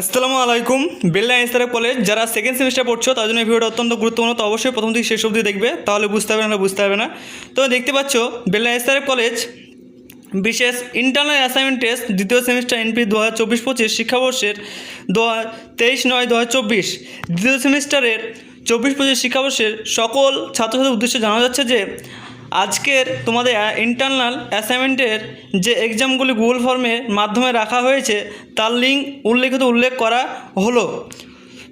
আসসালামু আলাইকুম। বেল্লা ইস্তারা কলেজ যারা সেকেন্ড সেমিস্টার পড়ছো তার জন্য ভিডিওটা অত্যন্ত গুরুত্বপূর্ণ। তো অবশ্যই প্রথম থেকে শেষ অবধি দেখবে, তাহলে বুঝতে পারবে না, বুঝতে পারবে না। তো দেখতে পাচ্ছ বেল্লা ইস্তারা কলেজ বিশেষ ইন্টারনাল অ্যাসাইনমেন্ট টেস্ট দ্বিতীয় সেমিস্টার এনপি দু হাজার চব্বিশ পঁচিশ শিক্ষাবর্ষের দু তেইশ নয় দু হাজার চব্বিশ। দ্বিতীয় সেমিস্টারের চব্বিশ পঁচিশ শিক্ষাবর্ষের সকল ছাত্রছাত্রীর উদ্দেশ্যে জানা যাচ্ছে যে আজকের তোমাদের ইন্টারনাল অ্যাসাইনমেন্টের যে এক্সামগুলি গুগল ফর্মের মাধ্যমে রাখা হয়েছে, তার লিঙ্ক উল্লেখিত উল্লেখ করা হলো।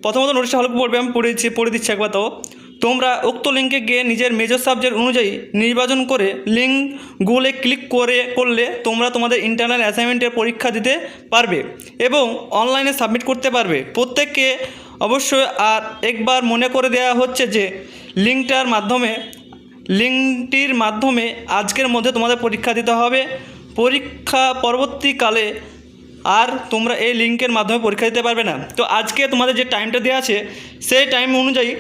প্রথমত নোটিশটা ভালো করে পড়বে, আমি পড়ে দিচ্ছি পড়ে দিচ্ছি একবার তো তোমরা উক্ত লিঙ্কে গিয়ে নিজের মেজর সাবজেক্ট অনুযায়ী নির্বাচন করে লিঙ্ক গুগলে ক্লিক করে, করলে তোমরা তোমাদের ইন্টারনাল অ্যাসাইনমেন্টের পরীক্ষা দিতে পারবে এবং অনলাইনে সাবমিট করতে পারবে। প্রত্যেককে অবশ্যই আর একবার মনে করে দেওয়া হচ্ছে যে লিঙ্কটার মাধ্যমে লিঙ্কটির মাধ্যমে আজকের মধ্যে তোমাদের পরীক্ষা দিতে হবে। পরীক্ষা পরবর্তীকালে আর তোমরা এই লিঙ্কের মাধ্যমে পরীক্ষা দিতে পারবে না। তো আজকে তোমাদের যে টাইমটা দেওয়া আছে, সেই টাইম অনুযায়ী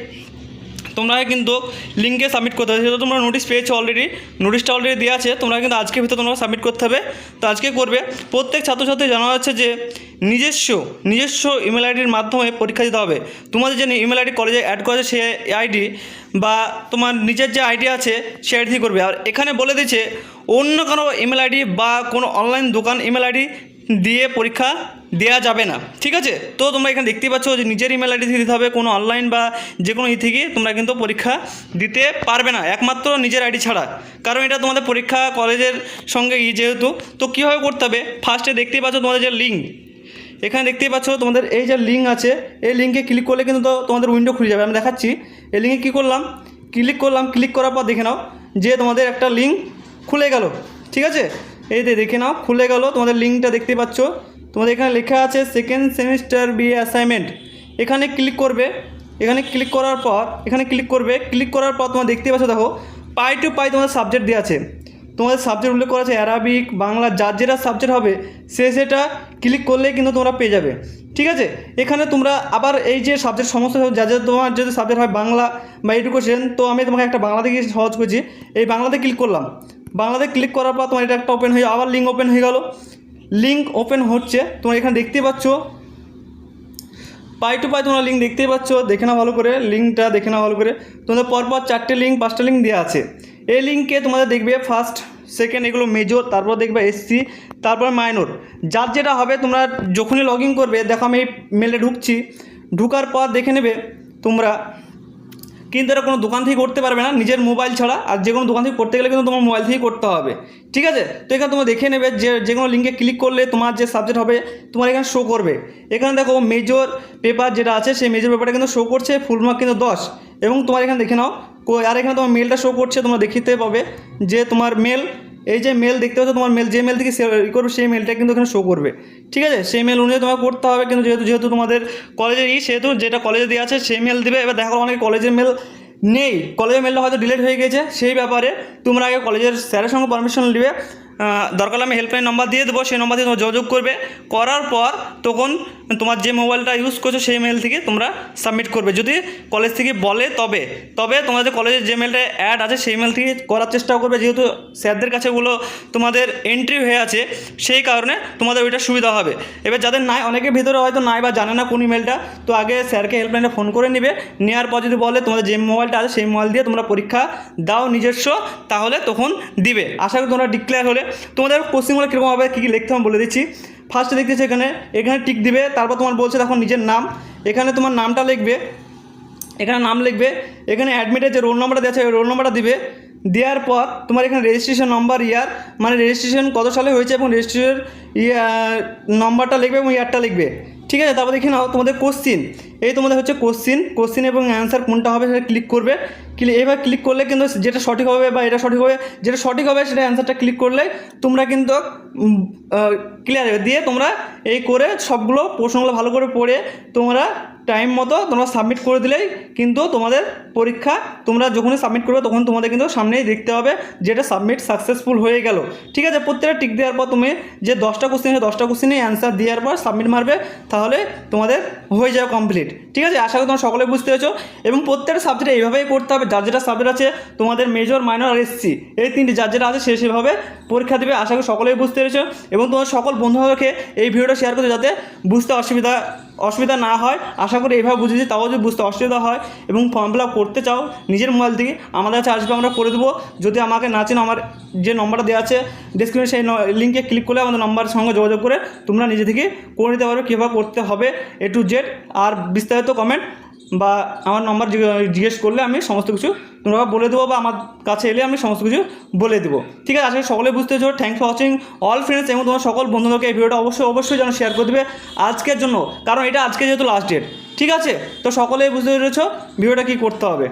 তোমরা কিন্তু লিঙ্কে সাবমিট করতে হবে। তোমরা নোটিশ পেয়েছ অলরেডি নোটিশটা অলরেডি দেওয়া আছে, তোমরা কিন্তু আজকের ভিতরে তোমরা সাবমিট করতে হবে। তো আজকে করবে। প্রত্যেক ছাত্রছাত্রী জানা যাচ্ছে যে নিজস্ব নিজস্ব ইমেল আইডির মাধ্যমে পরীক্ষা দিতে হবে। তোমাদের যে ইমেল আইডি কলেজে অ্যাড করেছে সে আইডি বা তোমার নিজের যে আইডি আছে সে আইডি করবে। আর এখানে বলে দিচ্ছে অন্য কোনো ইমেল আইডি বা কোনো অনলাইন দোকান ইমেল আইডি দিয়ে পরীক্ষা দেওয়া যাবে না। ঠিক আছে? তো তোমরা এখানে দেখতেই পাচ্ছ যে নিজের ইমেল আইডি দিতে হবে, কোনো অনলাইন বা যে কোনো ই থেকে তোমরা কিন্তু পরীক্ষা দিতে পারবে না। একমাত্র নিজের আইডি ছাড়া। কারণ এটা তোমাদের পরীক্ষা কলেজের সঙ্গে ই যেহেতু, তো কীভাবে করতে হবে? ফার্স্টে দেখতেই পাচ্ছ তোমাদের যে লিঙ্ক এখানে দেখতেই পাচ্ছ তোমাদের এই যে লিঙ্ক আছে, এই লিঙ্কে ক্লিক করলে কিন্তু তোমাদের উইন্ডো খুলে যাবে। আমি দেখাচ্ছি। এই লিঙ্কে কী করলাম? ক্লিক করলাম ক্লিক করার পর দেখে নাও যে তোমাদের একটা লিঙ্ক খুলে গেল। ঠিক আছে? এই দেখে নাও, খুলে গেল। তোমাদের লিঙ্কটা দেখতে পাচ্ছ। তোমাদের এখানে লেখা আছে সেকেন্ড সেমিস্টার বি অ্যাসাইনমেন্ট এখানে ক্লিক করবে। এখানে ক্লিক করার পর, এখানে ক্লিক করবে। ক্লিক করার পর তোমরা দেখতে পাচ্ছ, দেখো পাই টু পাই তোমাদের সাবজেক্ট দেওয়া আছে। তোমাদের সাবজেক্ট উল্লেখ করা আছে অ্যারাবিক বাংলা, যার যেটা সাবজেক্ট হবে, সে সেটা ক্লিক করলেই কিন্তু তোমরা পেয়ে যাবে। ঠিক আছে? এখানে তোমরা আবার এই যে সাবজেক্ট সমস্ত যা যা তোমার যদি সাবজেক্ট হয় বাংলা বা এডুকেশন তো আমি তোমাকে একটা বাংলা থেকে সহজ করছি। এই বাংলাতে ক্লিক করলাম। বাংলাতে ক্লিক করার পর তোমার এটা একটা ওপেন হয়ে, আবার লিঙ্ক ওপেন হয়ে গেল। লিঙ্ক ওপেন হচ্ছে, তোমরা এখানে দেখতেই পাচ্ছ। পাই টু পাই তোমরা লিঙ্ক দেখতেই পাচ্ছ। দেখে নাও ভালো করে লিঙ্কটা দেখে নাও ভালো করে। তোমাদের পরপর চারটে লিঙ্ক পাঁচটা লিঙ্ক দেওয়া আছে। এই লিঙ্কে তোমাদের দেখবে ফার্স্ট সেকেন্ড এগুলো মেজর তারপর দেখবে এসসি তারপর মাইনর যার যেটা হবে, তোমরা যখনই লগ করবে, দেখো আমি মেলে ঢুকছি। ঢুকার পর দেখে নেবে তোমরা। কিন্তু এটা কোনো দোকান থেকে করতে পারবে না, নিজের মোবাইল ছাড়া। আর যে কোনো দোকান থেকে করতে গেলে কিন্তু তোমার মোবাইল থেকেই করতে হবে। ঠিক আছে? তো এখানে তোমরা দেখে নেবে যে যে কোনো লিঙ্কে ক্লিক করলে তোমার যে সাবজেক্ট হবে, তোমার এখানে শো করবে। এখানে দেখো মেজর পেপার যেটা আছে, সেই মেজর পেপারটা কিন্তু শো করছে ফুল মার্ক কিন্তু দশ। এবং তোমার এখানে দেখে নাও আর এখানে তোমার মেলটা শো করছে, তোমরা দেখিতে পাবে যে তোমার মেল এই যে মেল দেখতে পাচ্ছ তোমার মেল যে মেল থেকে ই করবে, সেই মেলটা কিন্তু এখানে শো করবে। ঠিক আছে? সেই মেল অনুযায়ী তোমাকে করতে হবে কিন্তু যেহেতু যেহেতু তোমাদের কলেজের ই, সেহেতু যেটা কলেজে দেওয়া আছে, সেই মেল দিবে। এবার দেখো অনেক কলেজের মেল নেই। কলেজের মেলটা হয়তো ডিলিট হয়ে গেছে। সেই ব্যাপারে তোমরা আগে কলেজের স্যারের সঙ্গে পারমিশন নেবে। দরকার আমি হেল্পলাইন নাম্বার দিয়ে দেবো। সেই নাম্বার দিয়ে তোমার যোগাযোগ করবে। করার পর তখন তোমার যে মোবাইলটা ইউজ করছ সেই মেল থেকে তোমরা সাবমিট করবে। যদি কলেজ থেকে বলে তবে তবে তোমাদের কলেজের যে মেলটা অ্যাড আছে সেই মেল থেকে করার চেষ্টা করবে। যেহেতু স্যারদের কাছে ওগুলো তোমাদের এন্ট্রি হয়ে আছে, সেই কারণে তোমাদের ওইটা সুবিধা হবে। এবার যাদের নাই অনেকের ভিতরে হয়তো নাই বা জানে না কোন ইমেলটা তো আগে স্যারকে হেল্পলাইনে ফোন করে নিবে। নেওয়ার পর যদি বলে তোমাদের যে মোবাইলটা আছে সেই মোবাইল দিয়ে তোমরা পরীক্ষা দাও নিজস্ব, তাহলে তখন দিবে। আশা করি তোমরা ডিক্লেয়ার হলে। তোমাদের কোশ্চিনগুলো কীরকম হবে কী কী লিখতে হবে বলে দিচ্ছি। ফার্স্টে দেখতেছি এখানে এখানে টিক দিবে, তারপর তোমার বলছে তখন নিজের নাম। এখানে তোমার নামটা লিখবে, এখানে নাম লিখবে, এখানে অ্যাডমিটের যে রোল নম্বরটা দেওয়া আছে, ওই রোল নম্বরটা দিবে। দেওয়ার পর তোমার এখানে রেজিস্ট্রেশন নম্বর ইয়ার মানে রেজিস্ট্রেশন কত সালে হয়েছে এবং রেজিস্ট্রেশন ইয়ার নম্বরটা লিখবে এবং ইয়ারটা লিখবে। ঠিক আছে, তারপর দেখে নাও তোমাদের কোশ্চিন এই তোমাদের হচ্ছে কোশ্চিন কোশ্চিন এবং অ্যান্সার কোনটা হবে সেটা ক্লিক করবে। ক্লিক এবার ক্লিক করলে কিন্তু যেটা সঠিক হবে বা এটা সঠিক হবে, যেটা সঠিক হবে সেটা অ্যান্সারটা ক্লিক করলে তোমরা কিন্তু ক্লিয়ার হবে দিয়ে তোমরা এই করে সবগুলো প্রশ্নগুলো ভালো করে পড়ে তোমরা টাইম মতো তোমরা সাবমিট করে দিলেই কিন্তু তোমাদের পরীক্ষা তোমরা যখনই সাবমিট করবে তখন তোমাদের কিন্তু সামনেই দেখতে হবে যেটা সাবমিট সাকসেসফুল হয়ে গেল। ঠিক আছে? প্রত্যেকটা টিক দেওয়ার পর তুমি যে দশটা কোশ্চেন দশটা কোশ্চেনে অ্যান্সার দেওয়ার পর সাবমিট মারবে, তাহলে তোমাদের হয়ে যাবে কমপ্লিট ঠিক আছে? আশা করি তোমরা সকলে বুঝতে পেরেছ। এবং প্রত্যেকটা সাবজেক্টে এইভাবেই করতে হবে। যার যেটা সাবজেক্ট আছে, তোমাদের মেজর মাইনর আর এসসি এই তিনটি যার যেটা আছে, সে সেভাবে পরীক্ষা দেবে। আশা করি সকলেই বুঝতে পেরেছ। এবং তোমার সকল বন্ধুবান্ধবকে এই ভিডিওটা ভিডিওটা শেয়ার করতে যাতে বুঝতে অসুবিধা অসুবিধা না হয়। আশা করি এইভাবে বুঝেছি, তাও যদি বুঝতে অসুবিধা হয় এবং ফর্ম ফিল করতে চাও নিজের মোবাইল থেকে, আমাদের কাছে আসবে, আমরা করে দেবো। যদি আমাকে না চেন, আমার যে নম্বরটা দেওয়া আছে ডিসক্রিপশন সেই লিঙ্কে ক্লিক করলে আমাদের নম্বরের সঙ্গে যোগাযোগ করে তোমরা নিজে থেকে করে নিতে পারো কীভাবে করতে হবে এ টু জেড আর বিস্তারিত কমেন্ট বা আমার নম্বর জিজ্ঞেস করলে আমি সমস্ত কিছু তোমরা বলে দেবো বা আমার কাছে এলে আমি সমস্ত কিছু বলে দেবো। ঠিক আছে? আজকে সকলে বুঝতে পেরেছ। Thank for watching all friends এবং তোমার সকল বন্ধুদেরকে এই ভিডিওটা অবশ্যই অবশ্যই যেন শেয়ার করে দেবে আজকের জন্য। কারণ এটা আজকে যেহেতু লাস্ট ডেট ঠিক আছে? তো সকলেই বুঝতে পেরেছ ভিডিওটা কী করতে হবে।